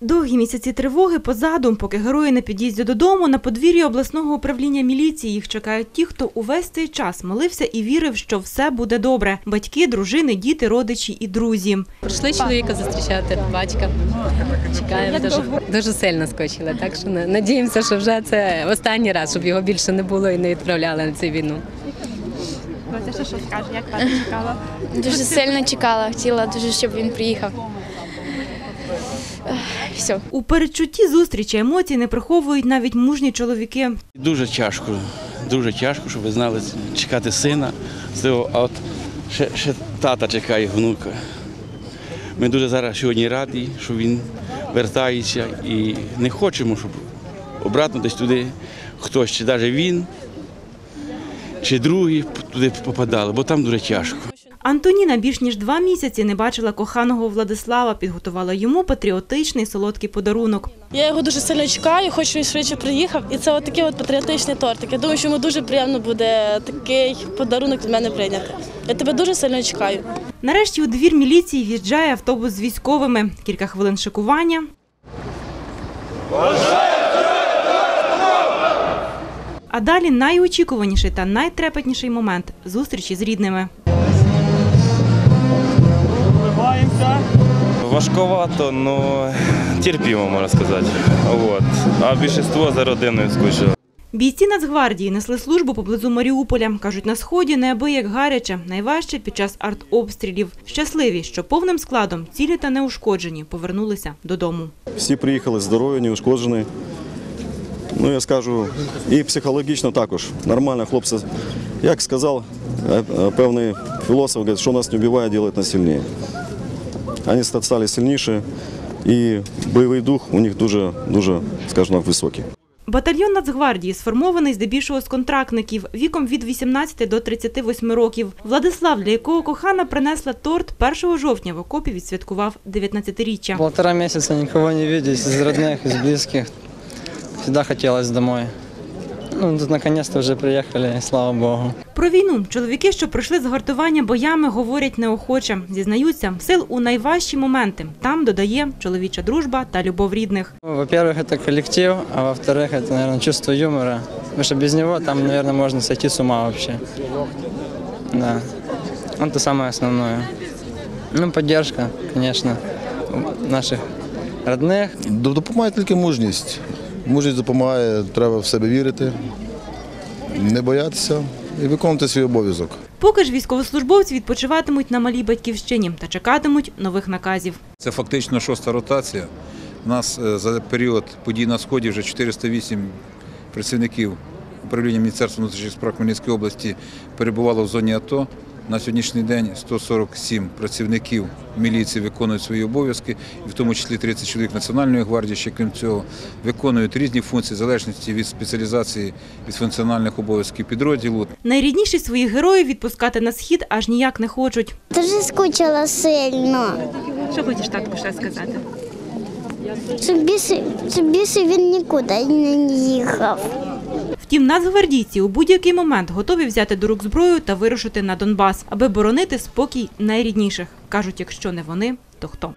Довгі місяці тривоги позаду, поки герої на під'їзді додому, на подвір'ї обласного управління міліції їх чекають ті, хто увесь цей час молився і вірив, що все буде добре. Батьки, дружини, діти, родичі і друзі. Прийшли чоловіка зустрічати, батька. Чекаємо дуже, дуже сильно скочили. Так що на- надіємося, що вже це останній раз, щоб його більше не було і не відправляли на цю війну. Дуже сильно чекала, хотіла дуже, щоб він приїхав. Все. У передчутті зустрічі емоцій не приховують навіть мужні чоловіки. Дуже тяжко, дуже тяжко, щоб ви знали, чекати сина. А от ще, ще тата чекає внука. Ми дуже зараз сьогодні раді, що він вертається і не хочемо, щоб обратно десь туди хтось, чи навіть він, чи другі туди попадали, бо там дуже тяжко. Антоніна більш ніж два місяці не бачила коханого Владислава, підготувала йому патріотичний солодкий подарунок. Я його дуже сильно чекаю, хочу, щоб він швидше приїхав. І це от такий от патріотичний тортик. Я думаю, що йому дуже приємно буде такий подарунок від мене прийняти. Я тебе дуже сильно чекаю. Нарешті у двір міліції в'їжджає автобус з військовими. Кілька хвилин шикування. А далі найочікуваніший та найтрепетніший момент зустрічі з рідними. Важковато, але терпімо, можна сказати. От. А більшість за родиною скучило. Бійці Нацгвардії несли службу поблизу Маріуполя. Кажуть, на сході неабияк гаряче, найважче під час артобстрілів. Щасливі, що повним складом, цілі та неушкоджені, повернулися додому. Всі приїхали здорові, неушкоджені. Ну, я скажу, і психологічно також. Нормально, хлопці. Як сказав е, е, певний філософ, говорить, що нас не вбиває, робить нас сильніше. Вони стали сильніші, і бойовий дух у них дуже, дуже, скажімо високий. Батальйон Нацгвардії сформований здебільшого з контрактників віком від 18 до 38 років. Владислав, для якого кохана принесла торт 1 жовтня в окопі відсвяткував 19-річчя. Полтора месяца никого не видеть из родных, из близких. Всегда хотелось домой. Ну, тут наконец-то уже приехали, и слава богу. Про війну чоловіки, що пройшли згортування боями, говорять неохоче. Зізнаються, сил у найважчі моменти. Там додає чоловіча дружба та любов рідних. Ну, Во-первых, это коллектив, а во-вторых, это, наверное, чувство юмора. Потому что без него там, наверное, можно сойти с ума вообще. Да. Это самое основное. Ну, поддержка, конечно, у наших родных, Д- Допомагає тільки мужність. Мужність допомагає, треба в себе вірити, не боятися і виконувати свій обов'язок. Поки ж військовослужбовці відпочиватимуть на малій батьківщині та чекатимуть нових наказів. Це фактично шоста ротація. У нас е, за період подій на сході вже 408 працівників управління Міністерства внутрішніх справ Хмельницької області перебувало в зоні АТО. На сьогоднішній день 147 працівників міліції виконують свої обов'язки, і в тому числі 30 чоловік Національної гвардії, ще крім цього, виконують різні функції в залежності від спеціалізації від функціональних обов'язків підрозділу. Найрідніші своїх героїв відпускати на схід аж ніяк не хочуть. Дуже скучила сильно. Що хочеш татку ще сказати? Щоб більше, щоб більше він нікуди не їхав. Втім, нацгвардійці у будь-який момент готові взяти до рук зброю та вирушити на Донбас, аби боронити спокій найрідніших. кажуть, якщо не вони, то хто?